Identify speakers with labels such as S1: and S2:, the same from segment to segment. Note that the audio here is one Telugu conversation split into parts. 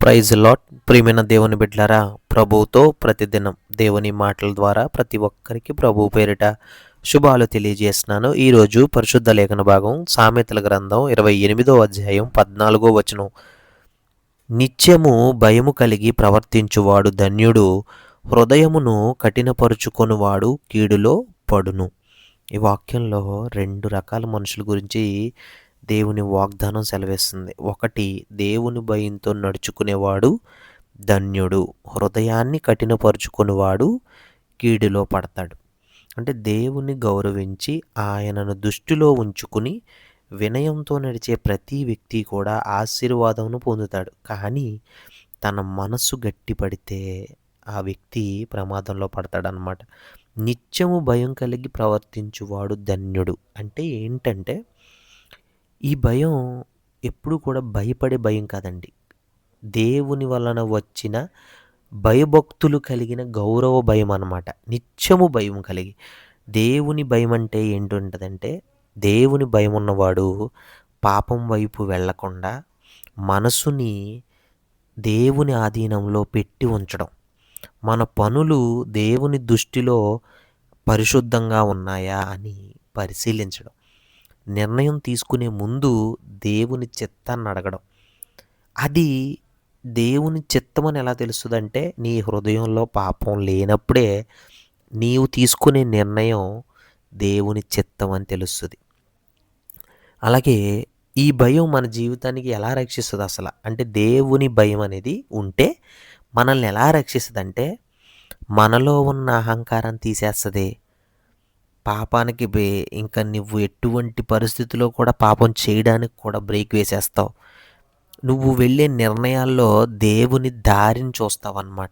S1: ప్రైజ్ లాట్ ప్రియమైన దేవుని బిడ్డలారా ప్రభువుతో ప్రతిదినం దేవుని మాటల ద్వారా ప్రతి ఒక్కరికి ప్రభు పేరిట శుభాలు తెలియజేస్తున్నాను. ఈరోజు పరిశుద్ధ లేఖన భాగం సామెతల గ్రంథం ఇరవై ఎనిమిదో అధ్యాయం పద్నాలుగో వచనం. నిత్యము భయము కలిగి ప్రవర్తించువాడు ధన్యుడు హృదయమును కఠినపరుచుకొనువాడు కీడులో పడును. ఈ వాక్యంలో రెండు రకాల మనుషుల గురించి దేవుని వాగ్దానం సెలవిస్తుంది. ఒకటి దేవుని భయంతో నడుచుకునేవాడు ధన్యుడు. హృదయాన్ని కఠినపరుచుకునేవాడు కీడులో పడతాడు. అంటే దేవుని గౌరవించి ఆయనను దృష్టిలో ఉంచుకుని వినయంతో నడిచే ప్రతి వ్యక్తి కూడా ఆశీర్వాదమును పొందుతాడు. కానీ తన మనస్సు గట్టిపడితే ఆ వ్యక్తి ప్రమాదంలో పడతాడనమాట నిత్యము భయం కలిగి ప్రవర్తించువాడు ధన్యుడు. అంటే ఏంటంటే ఈ భయం ఎప్పుడు కూడా భయపడే భయం కాదండి. దేవుని వలన వచ్చిన భయభక్తులు కలిగిన గౌరవ భయం అన్నమాట. నిత్యము భయం కలిగి. దేవుని భయం అంటే ఏంటుంటుందంటే దేవుని భయం ఉన్నవాడు పాపం వైపు వెళ్ళకుండా మనసుని దేవుని ఆధీనంలో పెట్టి ఉంచడం. మన పనులు దేవుని దృష్టిలో పరిశుద్ధంగా ఉన్నాయా అని పరిశీలించడం. నిర్ణయం తీసుకునే ముందు దేవుని చిత్తాన్ని అడగడం. అది దేవుని చిత్తం అని ఎలా తెలుస్తుందంటే నీ హృదయంలో పాపం లేనప్పుడే నీవు తీసుకునే నిర్ణయం దేవుని చిత్తం అని తెలుస్తుంది. అలాగే ఈ భయం మన జీవితానికి ఎలా రక్షిస్తుంది అసలు? అంటే దేవుని భయం అనేది ఉంటే మనల్ని ఎలా రక్షిస్తుంది అంటే మనలో ఉన్న అహంకారం తీసేస్తుంది. పాపానికి బే ఇంకా నువ్వు ఎటువంటి పరిస్థితిలో కూడా పాపం చేయడానికి కూడా బ్రేక్ వేసేస్తావు. నువ్వు వెళ్ళే నిర్ణయాల్లో దేవుని దారిని చూస్తావు అన్నమాట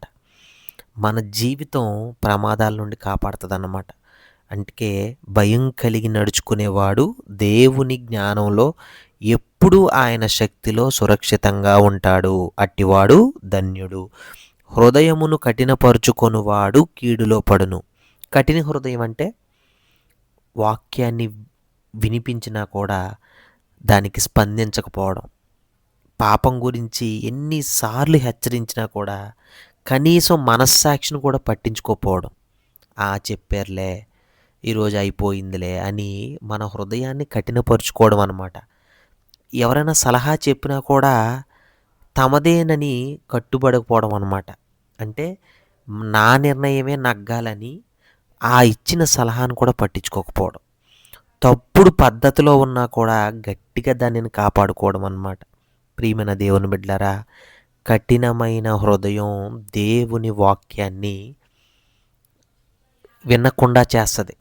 S1: మన జీవితం ప్రమాదాల నుండి కాపాడుతుంది అన్నమాట అంటే భయం కలిగి నడుచుకునేవాడు దేవుని జ్ఞానంలో ఎప్పుడూ ఆయన శక్తిలో సురక్షితంగా ఉంటాడు. అట్టివాడు ధన్యుడు. హృదయమును కఠినపరుచుకొనువాడు కీడులో పడును. కఠిన హృదయం అంటే వాక్యాన్ని వినిపించినా కూడా దానికి స్పందించకపోవడం. పాపం గురించి ఎన్నిసార్లు హెచ్చరించినా కూడా కనీసం మనస్సాక్షిని కూడా పట్టించుకోకపోవడం. ఆ చెప్పారులే ఈరోజు అయిపోయిందిలే అని మన హృదయాన్ని కఠినపరుచుకోవడం అనమాట ఎవరైనా సలహా చెప్పినా కూడా తమదేనని కట్టుబడకపోవడం అనమాట అంటే నా నిర్ణయమే నగ్గాలని ఆ ఇచ్చిన సలహాను కూడా పట్టించుకోకపోవడం. తప్పుడు పద్ధతిలో ఉన్నా కూడా గట్టిగా దానిని కాపాడుకోవడం అన్నమాట. ప్రియమైన దేవుని బిడ్డలారా కఠినమైన హృదయం దేవుని వాక్యాన్ని వినకుండా చేస్తుంది.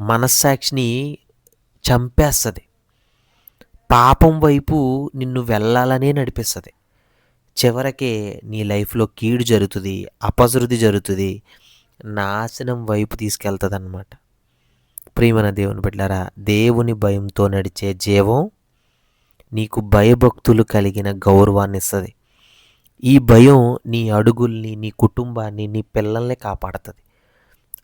S1: మనస్సాక్షిని చంపేస్తుంది. పాపం వైపు నిన్ను వెళ్ళాలనే నడిపిస్తుంది. చివరికే నీ లైఫ్లో కీడు జరుగుతుంది అపశృతి జరుగుతుంది నాశనం వైపు తీసుకెళ్తుంది అనమాట ప్రియమైన దేవుని బిడ్డారా దేవుని భయంతో నడిచే జీవం నీకు భయభక్తులు కలిగిన గౌరవాన్ని ఇస్తుంది. ఈ భయం నీ అడుగుల్ని నీ కుటుంబాన్ని నీ పిల్లల్ని కాపాడుతుంది.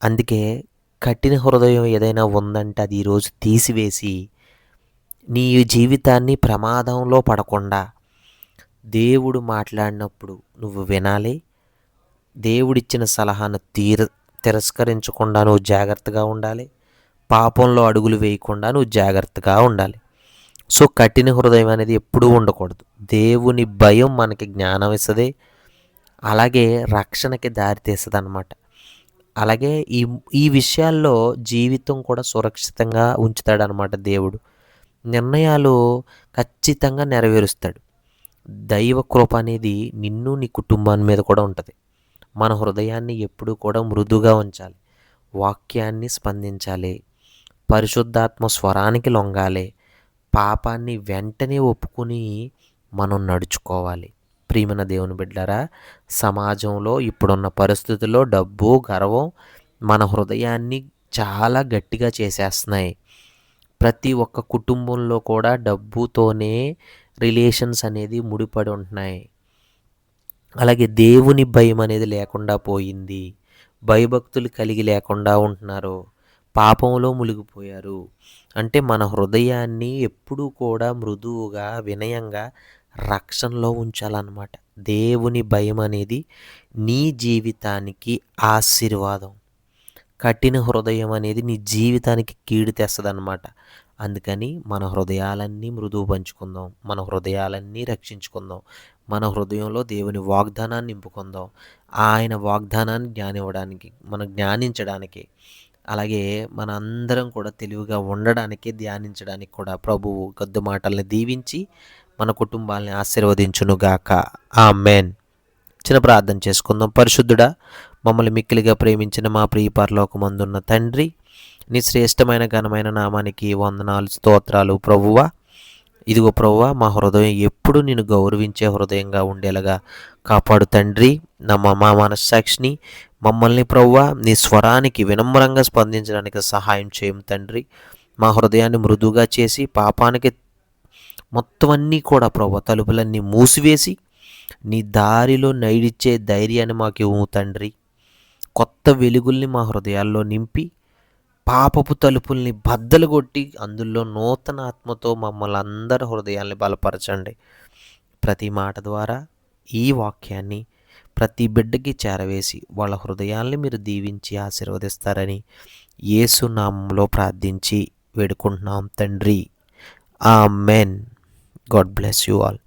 S1: అందుకే కఠిన హృదయం ఏదైనా ఉందంటే అది ఈరోజు తీసివేసి నీ జీవితాన్ని ప్రమాదంలో పడకుండా దేవుడు మాట్లాడినప్పుడు నువ్వు వినాలి దేవుడిచ్చిన సలహాను తీర తిరస్కరించకుండా నువ్వు జాగ్రత్తగా ఉండాలి. పాపంలో అడుగులు వేయకుండా నువ్వు జాగ్రత్తగా ఉండాలి. సో కఠిన హృదయం అనేది ఎప్పుడూ ఉండకూడదు. దేవుని భయం మనకి జ్ఞానం ఇస్తుంది. అలాగే రక్షణకి దారితీస్తుంది అనమాట అలాగే ఈ ఈ విషయాల్లో జీవితం కూడా సురక్షితంగా ఉంచుతాడనమాట దేవుడు. నిర్ణయాలు ఖచ్చితంగా నెరవేరుస్తాడు. దైవ కృప అనేది నిన్ను నీ కుటుంబాన్ని మీద కూడా ఉంటుంది. మన హృదయాన్ని ఎప్పుడూ కూడా మృదుగా ఉంచాలి. వాక్యాన్ని స్పందించాలి. పరిశుద్ధాత్మ స్వరానికి లొంగాలి. పాపాన్ని వెంటనే ఒప్పుకుని మనం నడుచుకోవాలి. ప్రియమైన దేవుని బిడ్డరా సమాజంలో ఇప్పుడున్న పరిస్థితుల్లో డబ్బు గర్వం మన హృదయాన్ని చాలా గట్టిగా చేసేస్తున్నాయి. ప్రతి ఒక్క కుటుంబంలో కూడా డబ్బుతోనే రిలేషన్స్ అనేది ముడిపడి ఉంటున్నాయి. అలాగే దేవుని భయం అనేది లేకుండా పోయింది. భయభక్తులు కలిగి లేకుండా ఉంటున్నారు. పాపంలో మునిగిపోయారు. అంటే మన హృదయాన్ని ఎప్పుడూ కూడా మృదువుగా వినయంగా రక్షణలో ఉంచాలన్నమాట. దేవుని భయం అనేది నీ జీవితానికి ఆశీర్వాదం. కఠిన హృదయం అనేది నీ జీవితానికి కీడు తెస్తుందన్నమాట. అందుకని మన హృదయాలన్నీ మృదువు పంచుకుందాం మన హృదయాలన్నీ రక్షించుకుందాం మన హృదయంలో దేవుని వాగ్దానాన్ని నింపుకుందాం ఆయన వాగ్దానాన్ని జ్ఞానివ్వడానికి మనం జ్ఞానించడానికి అలాగే మన అందరం కూడా తెలివిగా ఉండడానికి ధ్యానించడానికి కూడా ప్రభువు గద్దు మాటల్ని దీవించి మన కుటుంబాలని ఆశీర్వదించునుగాక. ఆ మెయిన్ చిన్న ప్రార్థన చేసుకుందాం. పరిశుద్ధుడా మమ్మల్ని మిక్కిలిగా ప్రేమించిన మా ప్రియ పరలోకమందున్న తండ్రి నీ శ్రేష్టమైన ఘనమైన నామానికి వందనాలు స్తోత్రాలు. ప్రభువా ఇదిగో ప్రభువా మా హృదయం ఎప్పుడు నేను గౌరవించే హృదయంగా ఉండేలాగా కాపాడు తండ్రి. నా మా మనస్సాక్షిని. మమ్మల్ని ప్రవ్వా నీ స్వరానికి వినమ్రంగా స్పందించడానికి సహాయం చేయం తండ్రి. మా హృదయాన్ని మృదువుగా చేసి పాపానికి మొత్తం అన్నీ కూడా ప్రభు తలుపులన్నీ మూసివేసి నీ దారిలో నైడిచ్చే ధైర్యాన్ని మాకు ఇవ్వు తండ్రి. కొత్త వెలుగుల్ని మా హృదయాల్లో నింపి పాపపు తలుపుల్ని బద్దలు కొట్టి అందులో నూతన ఆత్మతో మమ్మల్ని అందరి హృదయాల్ని బలపరచండి. ప్రతి మాట ద్వారా ఈ వాక్యాన్ని ప్రతి బిడ్డకి చేరవేసి వాళ్ళ హృదయాల్ని మీరు దీవించి ఆశీర్వదిస్తారని యేసు నామంలో ప్రార్థించి వేడుకుంటున్నాం తండ్రి. Amen God bless you all.